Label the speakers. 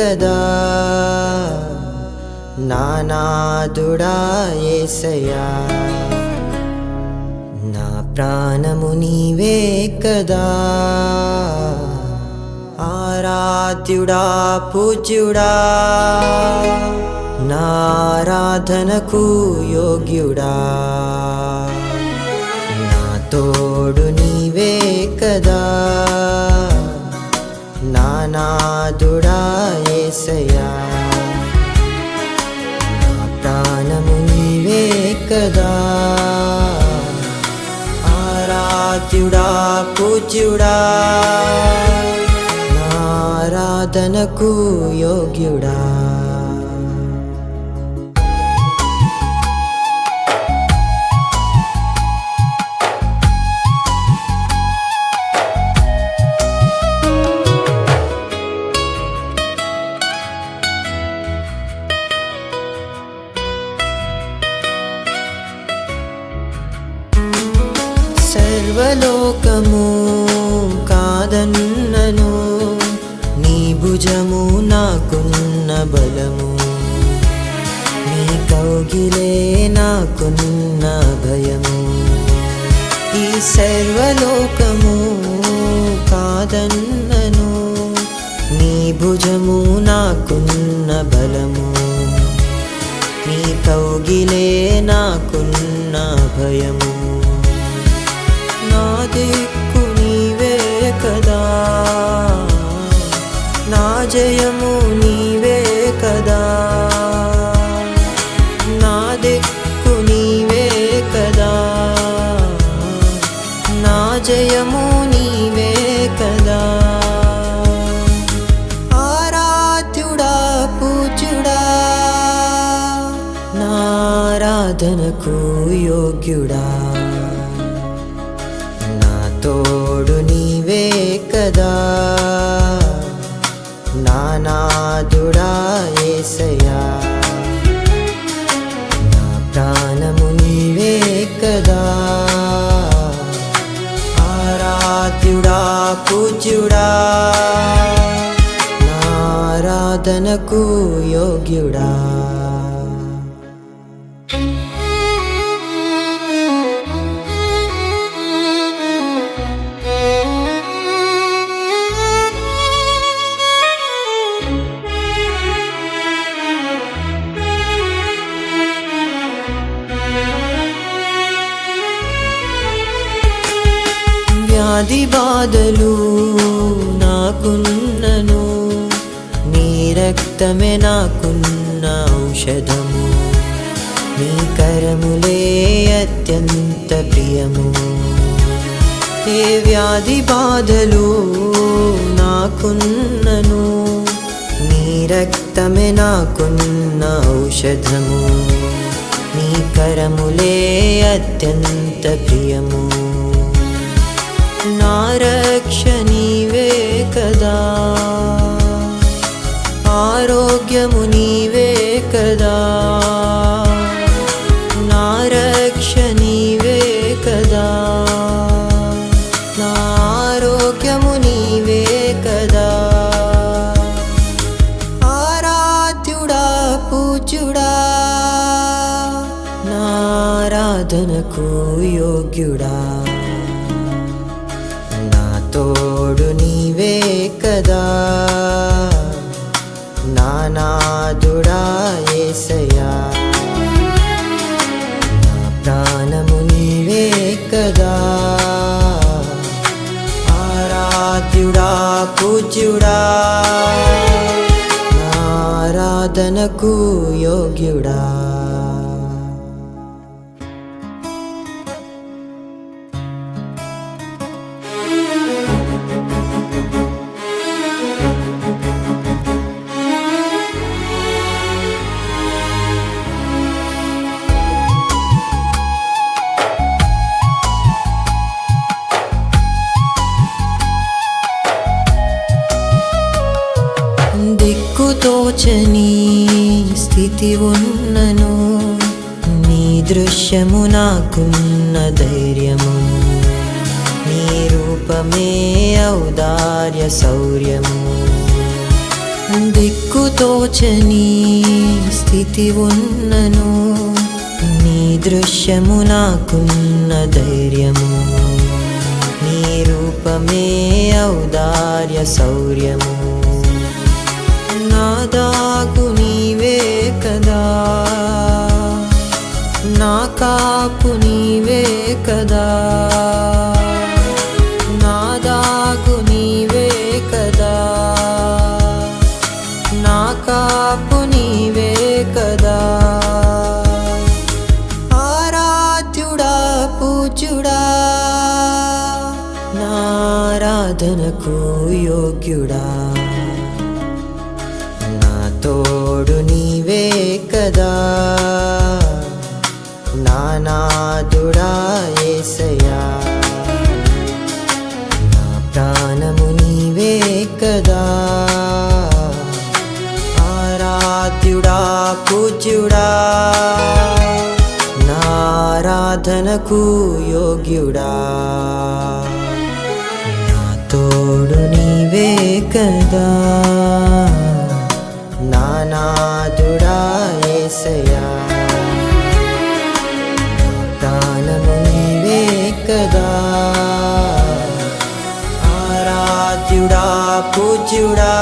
Speaker 1: కదా. నానాదుడా ఏసయా నా ప్రాణము నీవే కదా. ఆరాధ్యుడా పూజ్యుడా. నారాధనకు యోగ్యుడా. నా తోడు ఆరాధ్యుడా పూజ్యుడా. నారాధనకు యోగ్యుడా. సర్వలోకము కాదన్నను నీ భుజము నాకున్న బలము. నీ కౌగిలే నాకున్న భయము. ఈ సర్వలోకము కాదన్నను నీ భుజము నాకున్న బలము. నీ కౌగిలే నాకున్న భయము. దిక్కు నీవే కదా. నా జయము నీవే కదా. నా దిక్కు నీవే కదా. నా జయము నీవే కదా. ఆరాధ్యుడా పూజుడా నారాధనకు యోగ్యుడా. తోడు నీవే కదా. నానాదుడా ఏసయా నా ప్రాణము నీవే కదా. ఆరాధ్యుడా పూజ్యుడా. నారాధనకు యోగ్యుడా. వ్యాధి బాధలు నాకున్నను. నీ రక్తమే నాకున్న ఔషధము. నీ కరములే అత్యంత ప్రియము. ఏ వ్యాధి బాధలు నాకున్నను. నీ రక్తమే నాకున్న ఔషధము. నీ కరములే అత్యంత ప్రియము. నా రక్ష నీవే కదా. ఆరోగ్యము నీవే కదా. నా రక్ష నీవే కదా. నా ఆరోగ్యము నీవే కదా. ఆరాధ్యుడా పూజుడా నారాధనకు యోగ్యుడా. తోడు నీవే కదా. నానాదుడా ఏసయా నా ప్రాణము నీవే కదా. ఆరాధ్యుడా పూజ్యుడా. నారాధనకు యోగ్యుడా. దిక్కుతోచని స్థితి ఉన్నను. నీ దృశ్యము నాకున్న ధైర్యము. నీ రూపమే ఔదార్య శౌర్యము. దిక్కుతోచని స్థితి ఉన్నను. నీ దృశ్యము నాకున్న ధైర్యము. నీ రూపమే ఔదార్య శౌర్యము. ఆరాధనకు యోగ్యుడా? నా తోడు నీవే కదా. నానాదుడా ఏసయా నా ప్రాణము నీవే కదా. ఆరాధ్యుడా పూజ్యుడా. నారాధనకు యోగ్యుడా. తోడు నీవే కదా. నానాదుడా ఏసయా దానము నీవే కదా. ఆరాధ్యుడా పూజ్యుడా.